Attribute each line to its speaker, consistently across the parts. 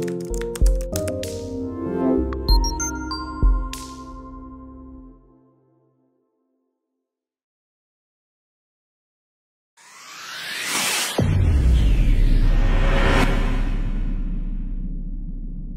Speaker 1: Thank you.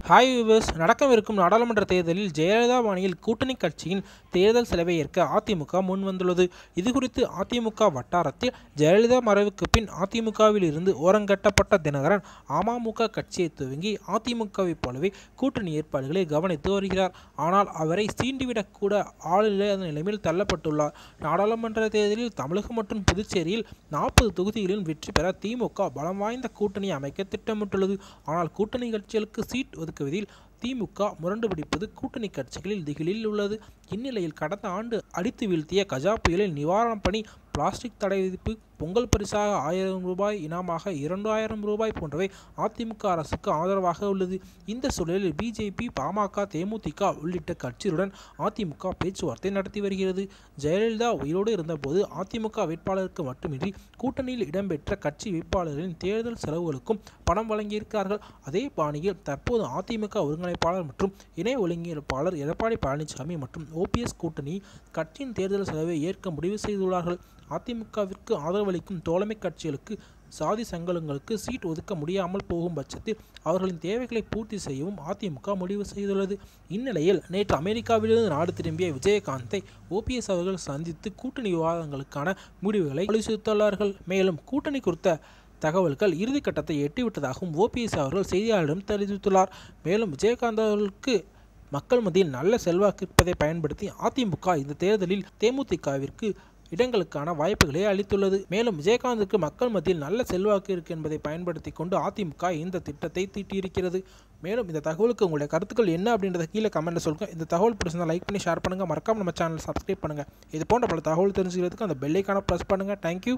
Speaker 1: Hi viewers நடக்கவிருக்கும் நாடாளுமன்ற தேர்தலில் ஜெயலலிதா பாணியில் கூட்டணி கட்சியின் தேர்தல் செலவை ஏற்க அதிமுக முன்வந்துள்ளது. இதுகுறித்து அதிமுக வட்டாரத்தில் ஜெயலலிதா மறைவுக்கு பின் அதிமுகவில் இருந்து ஓரங்கட்டப்பட்ட தினகரன் அமமுக கட்சியை துவங்கி அதிமுகவைப் போலவே கூட்டணி ஏற்பாடுகளை கவனித்து வருகிறார். ஆனால் அவரை சீண்டிவிடக்கூட ஆளில்லாத நிலைமையில் தள்ளப்பட்டுள்ளார். நாடாளுமன்ற தேர்தலில் தமிழகம் மற்றும் புதுச்சேரியில் நாற்பது தொகுதிகளில் வெற்றி பெற திமுக பலம் வாய்ந்த கூட்டணி அமைக்க திட்டமிட்டுள்ளது. ஆனால் கூட்டணி கட்சிகளுக்கு சீட் ஒதுக்குவதில் திமுக முரண்டு பிடிப்பது கூட்டணி கட்சிகளில் திகிலில் உள்ளது. இந்நிலையில் கடந்த ஆண்டு அடித்து வீழ்த்திய கஜா புயலில் நிவாரணப் பணி பிளாஸ்டிக் தடை விதிப்பு பொங்கல் பரிசாக ஆயிரம் ரூபாய் இனமாக இரண்டாயிரம் ரூபாய் போன்றவை அதிமுக அரசுக்கு ஆதரவாக உள்ளது. இந்த சூழலில் பிஜேபி பாமக தேமுதிக உள்ளிட்ட கட்சிகளுடன் அதிமுக பேச்சுவார்த்தை நடத்தி வருகிறது. ஜெயலலிதா உயிரோடு இருந்தபோது அதிமுக வேட்பாளருக்கு மட்டுமின்றி கூட்டணியில் இடம்பெற்ற கட்சி வேட்பாளர்களின் தேர்தல் செலவுகளுக்கும் பணம் வழங்கியிருக்கிறார்கள். அதே பாணியில் தற்போது அதிமுக ஒருங்கிணைப்பாளர் மற்றும் இணை ஒருங்கிணைப்பாளர் எடப்பாடி பழனிசாமி மற்றும் ஓபிஎஸ் கூட்டணி கட்சியின் தேர்தல் செலவை ஏற்க முடிவு செய்துள்ளார்கள். அதிமுகவிற்கு ஆதரவளிக்கும் தோழமை கட்சிகளுக்கு சாதி சங்கங்களுக்கு சீட் ஒதுக்க முடியாமல் போகும் பட்சத்தில் அவர்களின் தேவைகளை பூர்த்தி செய்யவும் அதிமுக முடிவு செய்துள்ளது. இந்நிலையில் நேற்று அமெரிக்காவிலிருந்து நாடு திரும்பிய விஜயகாந்தை ஓபிஎஸ் அவர்கள் சந்தித்து கூட்டணி விவாதங்களுக்கான முடிவுகளை வலியுறுத்தியுள்ளார்கள். மேலும் கூட்டணி குறித்த தகவல்கள் இறுதிக்கட்டத்தை எட்டிவிட்டதாகவும் ஓபிஎஸ் அவர்கள் செய்தியாளரிடம் தெரிவித்துள்ளார். மேலும் விஜயகாந்த் அவர்களுக்கு மக்கள் மத்தியில் நல்ல செல்வாக்கு இருப்பதை பயன்படுத்தி அதிமுக இந்த தேர்தலில் தேமுதிகவிற்கு இடங்களுக்கான வாய்ப்புகளை அளித்துள்ளது. மேலும் விஜயகாந்துக்கு மக்கள் மத்தியில் நல்ல செல்வாக்கு இருக்கு என்பதை பயன்படுத்தி கொண்டு அதிமுக இந்த திட்டத்தை தீட்டியிருக்கிறது. மேலும் இந்த தகவலுக்கு உங்களுடைய கருத்துக்கள் என்ன அப்படின்றத கீழே கமெண்ட்டில் சொல்லுங்கள் இந்த தகவல் பிடிச்சிருந்தால் லைக் பண்ணி ஷேர் பண்ணுங்கள் மறக்காம நம்ம சேனல் சப்ஸ்கிரைப் பண்ணுங்கள் இது போன்ற பல தகவல் தெரிஞ்சுக்கிறதுக்கு அந்த பெல்லைக்கான ப்ரெஸ் பண்ணுங்கள் தேங்க்யூ